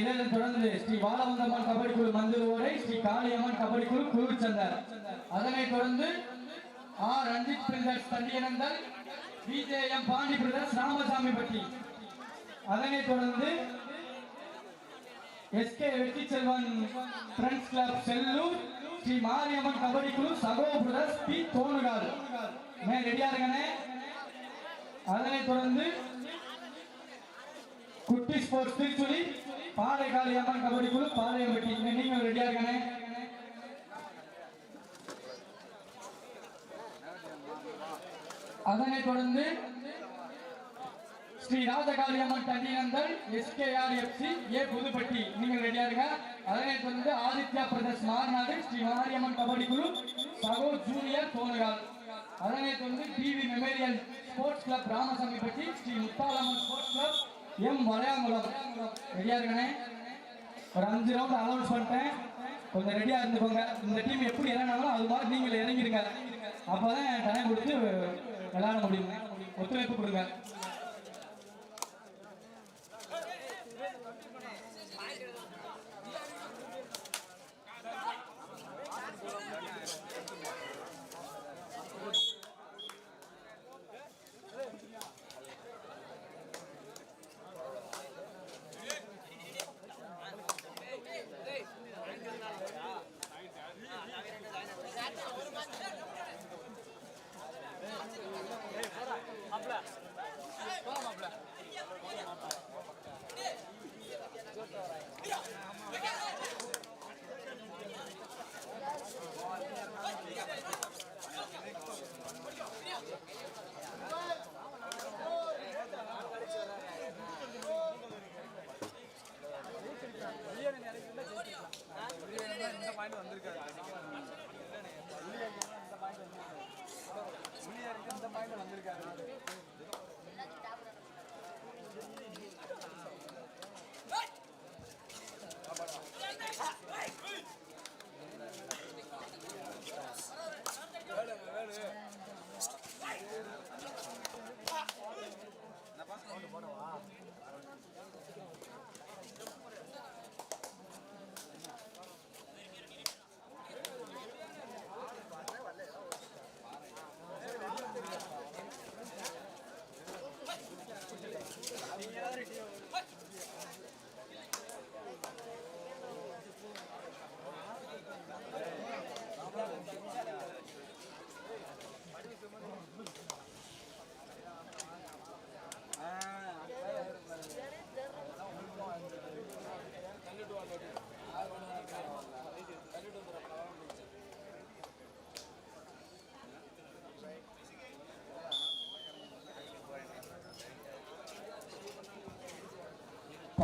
இதனை தொடர்ந்து ஸ்ரீ வாழவந்தம்மன் கபடி குழு மந்திரோரை ஸ்ரீ காளியம்மன் கபடி குழு குழுச்சந்தர் அதனைத் தொடர்ந்து R. Ranjith brothers Thandiyanandal VJM Pandi brothers Ramasamipatti. அதனைத் தொடர்ந்து SK Vetri Selvan friends club Sellur Sri Mariamman kabaddi குழு சகோ பிரதர்ஸ் பி. தோணுகால் மே ரெடியா இருக்கனே அதனைத் தொடர்ந்து குட்டி ஸ்போர்ட்ஸ் திருச்சுழி பாளையக்காளி அம்மன் கபடி குழு பாளையம்பட்டி இங்க நீங்க ரெடியா இருக்கனே? அதனைத் தொடர்ந்து Sri Rajakali Amman Thanniyandal SKR FC A Puduppatti. நீங்கள் ரெடியா இருங்க. அதனைத் தொடர்ந்து ஆதித்யா பிரதேஷ் மார்நாடு ஸ்ரீ மாரியம்மன் கபடி குழு சகோ ஜூனியர் தோணுகால் அதனைத் தொடர்ந்து TV memorial sports club Ramasamipatti Sri Muthalamman sports club M Valaiyankulam. ரெடியா இருக்கனே ஒரு அஞ்சு ரவுண்ட் அனௌன்ஸ் பண்ணிட்டேன். கொஞ்சம் ரெடியா இருந்துக்கோங்க. இந்த டீம் எப்படி இறங்கினாலும் அது மாதிரி நீங்கள் இறங்கிடுங்க அப்பதான் டைம் கொடுத்து விளையாட முடியும். ஒத்துழைப்பு கொடுங்க.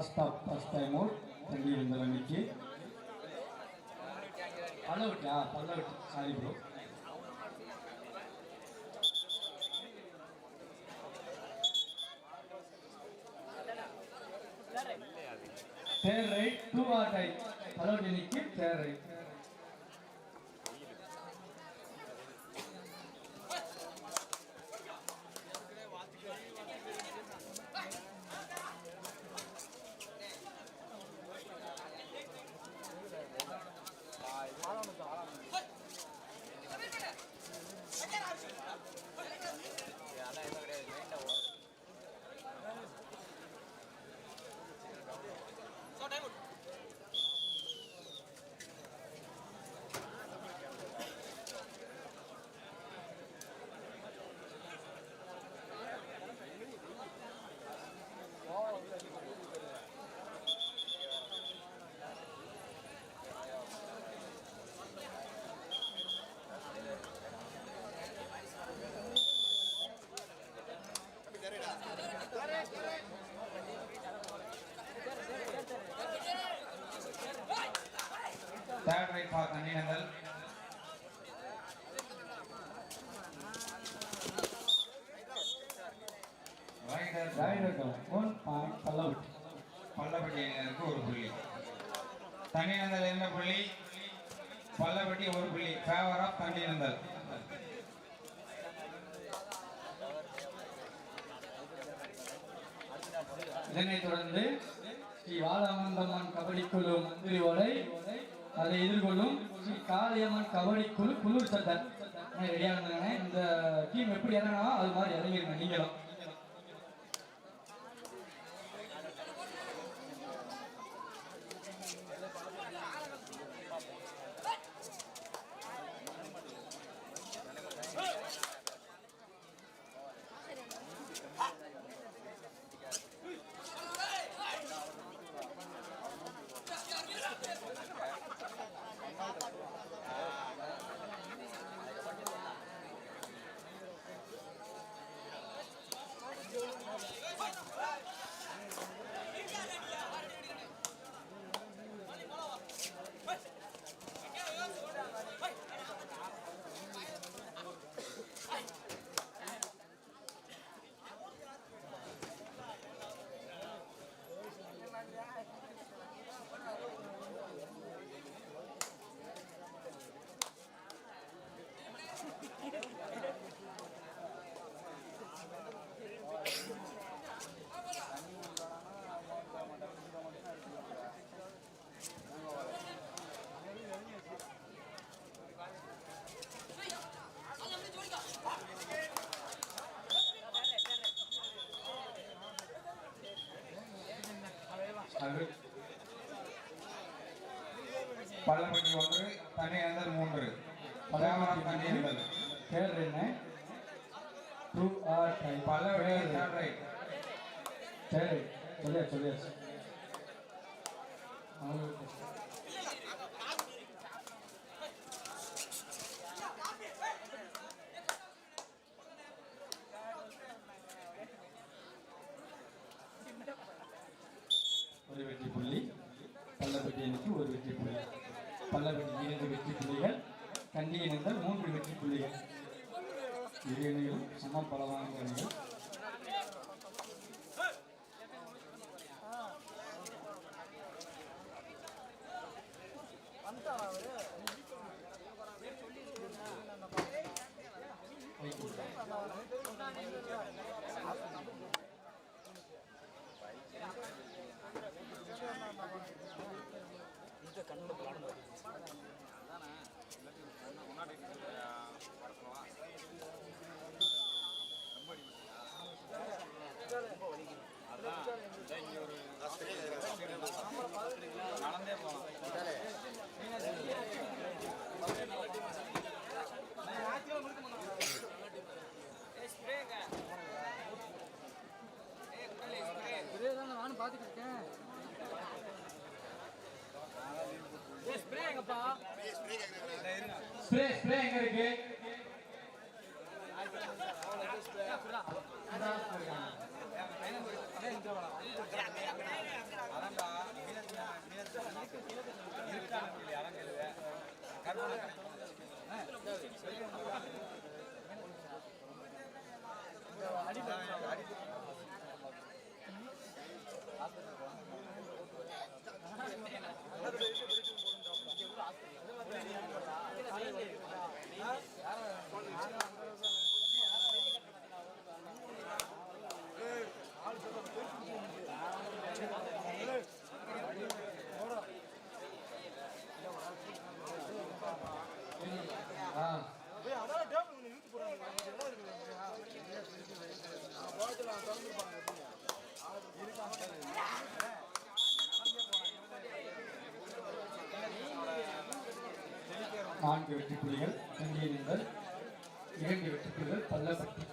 First half first time out தம்பி இருந்த அன்னைக்கு பல்லவிட்டா பல்லவிட்டு sorry bro third raid do or raid பல்லவிட்டு இன்னைக்கு third raid Third right for Kanninandal. Raider raid one point பல்லவுட் பள்ளப்பட்டியினருக்கு ஒரு புள்ளி. தண்ணிநந்தல் என்ன புள்ளி? பல்லவட்டி ஒரு புள்ளி. ஃபேவர் ஆஃப் தண்ணிநந்தல் இதனைத் தொடர்ந்து ஸ்ரீ வாலானந்தம்மன் கபடி குழு மந்திரியோடை அதை எதிர்கொள்ளும் ஸ்ரீ காளியம்மன் கபடி குழு குளிர் சட்டர் ரெடியாக இருந்தாங்க இந்த டீம் எப்படி இறங்கினா அது மாதிரி இறங்கிருங்க நீங்களும் அது பள்ளப்பட்டி ஒன்று தனியாந்தல் மூன்று. பதாமரம் தனியாந்தல் பேர் என்ன? டூ ஆர் பல விளையாட்டு சரி சொல்லியா சொல்லியாச்சு அவங்களுக்கு ஒரு வெற்றி புள்ளி பல்லப்பட்டி அணிக்கு ஒரு வெற்றி புள்ளி பல்லப்பட்டி இரண்டு வெற்றி புள்ளிகள் கண்டி இணைந்தால் மூன்று வெற்றி புள்ளிகள் இரு அணிகளும் சமம் பலவான அணிகள் நானும் பார்த்துட்டு இருக்கேன் ஸ்ப்ரே எங்கப்பா ஸ்ப்ரே ஸ்ப்ரே எங்க இருக்கு? நான்கு வெற்றி புலிகள் இந்திய நீங்கள் இரண்டு வெற்றி புலிகள் பல்லப்பட்டி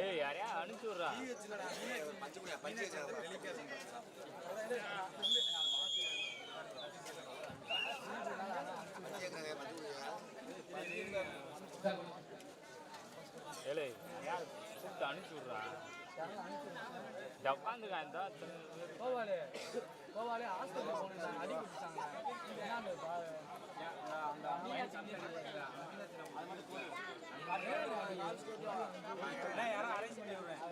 ஏய் யாரையா அனுப்பிச்சு விட்றா? ஏலே அனுப்பிச்சு விட்றா உட்காந்துக்கா இந்த கோவாலே கோவாலே ஹாஸ்பிட்டல் போனிருந்தாங்க அடி கொடுத்தாங்க என்ன அந்த பா- அந்த யாரும் அரேஞ்ச் பண்ணி விடுறேன்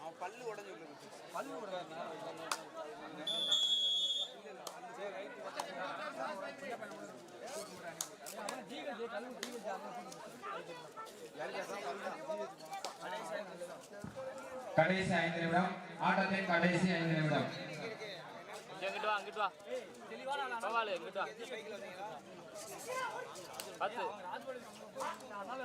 அவன் பல்லு உடஞ்சு பல்லு சரி கல்லு ஜீவஜி கடைசி ஐந்து நிமிடம். ஆட்டத்தின் கடைசி ஐந்து நிமிடம். இங்க வா அங்கிட்டு வா. பரவாயில்ல இங்கிட்டு வா. பத்து. நான்கு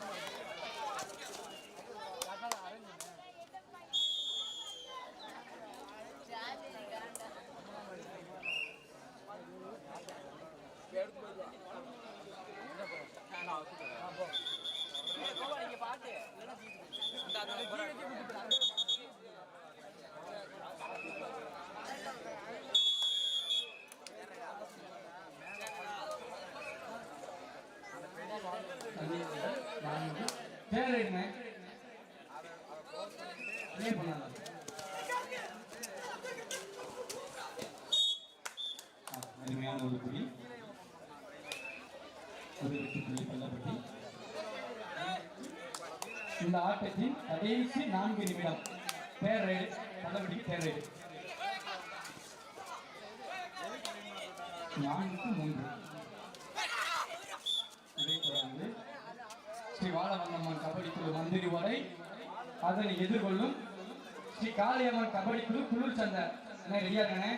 ப்ளே அருமையான ஒரு புள்ளி ஒரு வெற்றி புள்ளி கொல்லப்பட்டி இந்த ஆட்டத்தின் கடைசி நான்கு நிமிடம். பேர் ரைடு பல்லபடி பேர் ரைடு. நான்கு மூன்று இதைத் தொடர்ந்து ஸ்ரீ வாழவண்ணம்மன் கபடி குழு மந்திரி வரை அதனை எதிர்கொள்ளும் ஸ்ரீ காளியம்மன் கபடி குழு குளிர் சந்தை. என்ன ரெடியா இருக்கானே?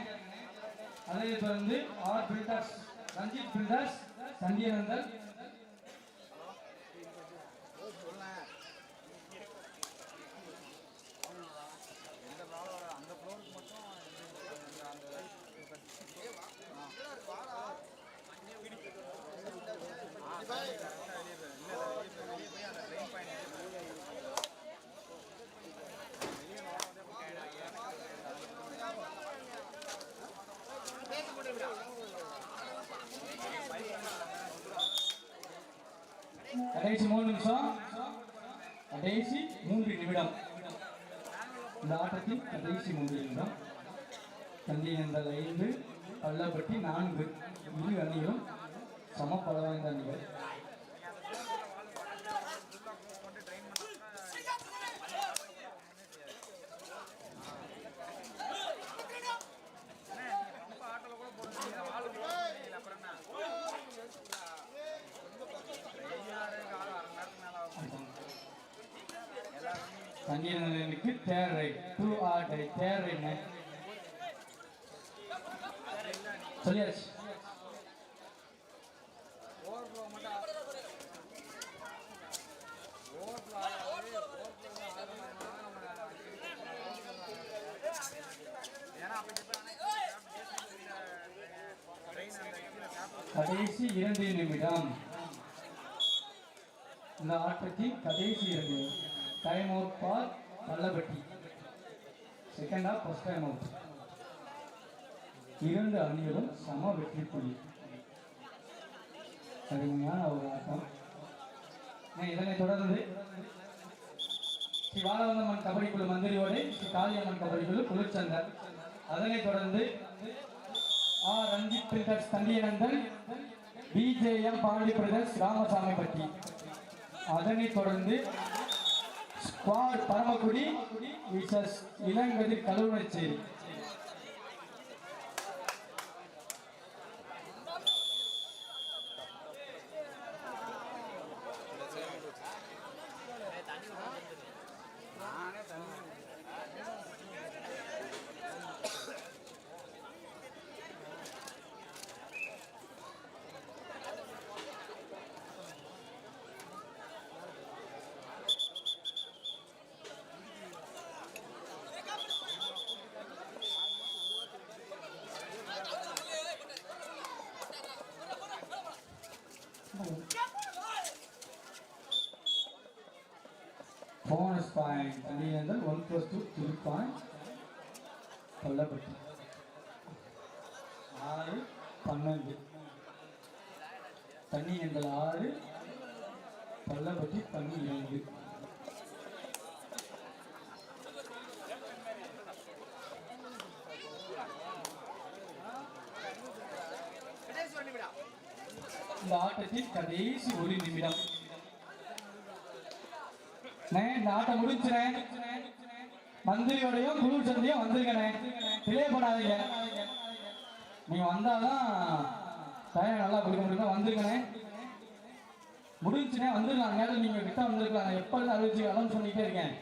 அதனை தொடர்ந்து R builders Ranjith builders Santhiyanandan Bye மூணு நிமிஷம் கடைசி மூன்று நிமிடம் இந்த கடைசி மூன்று தந்தி என்றால் ஐந்து பள்ளப்பட்டி நான்கு. இரு அணியும் சம பல அணிகள் தந்தியந்தலுக்கு தேரை டூ ஆட்டை தேரை சொல்லியாச்சு ஓவர்ஃப்ளோ மட்டும் ஓவர்ஃப்ளோ ஆகாது ஓவர்ஃப்ளோ ஏன்னா தேரை ட்ரெயின் ஆடை கீழே சொல்லியாச்சு. கடைசி இரண்டு நிமிடம். இந்த ஆட்டத்தின் கடைசி இரண்டு time out for Pallapatti second half first time out இரண்டு அணிகளும் சம வெற்றி புள்ளி அருமையான ஒரு ஆட்டம். இதனை இதனைத் தொடர்ந்து ஸ்ரீ வாழவந்தம்மன் கபடி குழு மந்திரியோடு ஸ்ரீ காளியம்மன் கபடி குழு குளிர்ச்சந்தர் அதனைத் தொடர்ந்து R. Ranjith brothers Thandiyanandan BJM Pandi brothers Ramasamipatti. அதனைத் தொடர்ந்து squad Paramakudi versus Ilangathir Kazhuvunacheri bonus point Thandiyanandan one plus two three point கொல்லப்பட்டு ஆறு பன்னெண்டு. தண்ணி எங்கள் ஆறு பல்லப்பட்டி தண்ணி இரண்டு இந்த ஆட்டத்தின் கடைசி ஒரு நிமிடம். இந்த ஆட்டம் முடிச்சுனே மந்திரியோடையும் குழு சந்தையும் வந்துருங்கண்ணே டிலே பண்ணாதீங்க நீங்க வந்தாதான் டைம் நல்லா கொடுக்க முடியும் வந்துருங்கண்ணே முடிஞ்சுனே வந்துருக்கலாம். நேரம் நீங்க கிட்ட வந்திருக்கலாம். எப்போ அறிவிச்சு சொல்லிட்டே இருக்கேன்.